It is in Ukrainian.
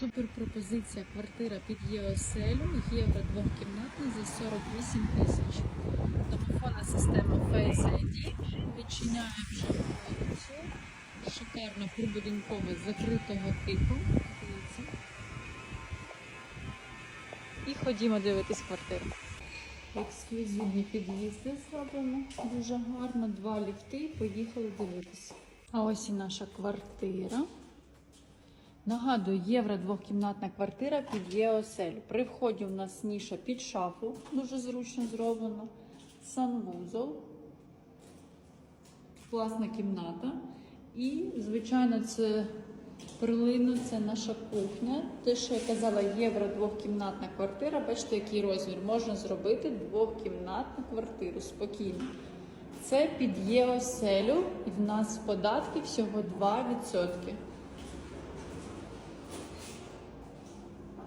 Супер пропозиція квартира під ЄОСЕЛю, євро двохкімнатна за 48 тисяч. Домофонна система Face ID відчиняє вже вулицю. Шикарно прибудинкове закритого типу. І ходімо дивитись квартиру. Ексклюзивні під'їзди зроблено дуже гарно. Два ліфти. Поїхали дивитися. А ось і наша квартира. Нагадую, євро двохкімнатна квартира під ЄОСЕЛь. При вході у нас ніша під шафу, дуже зручно зроблено. Санвузол, класна кімната. І, звичайно, це перлина, це наша кухня. Те, що я казала, євро двохкімнатна квартира. Бачите, який розмір. Можна зробити двохкімнатну квартиру спокійно. Це під ЄОСЕЛю, і в нас податки всього 2%.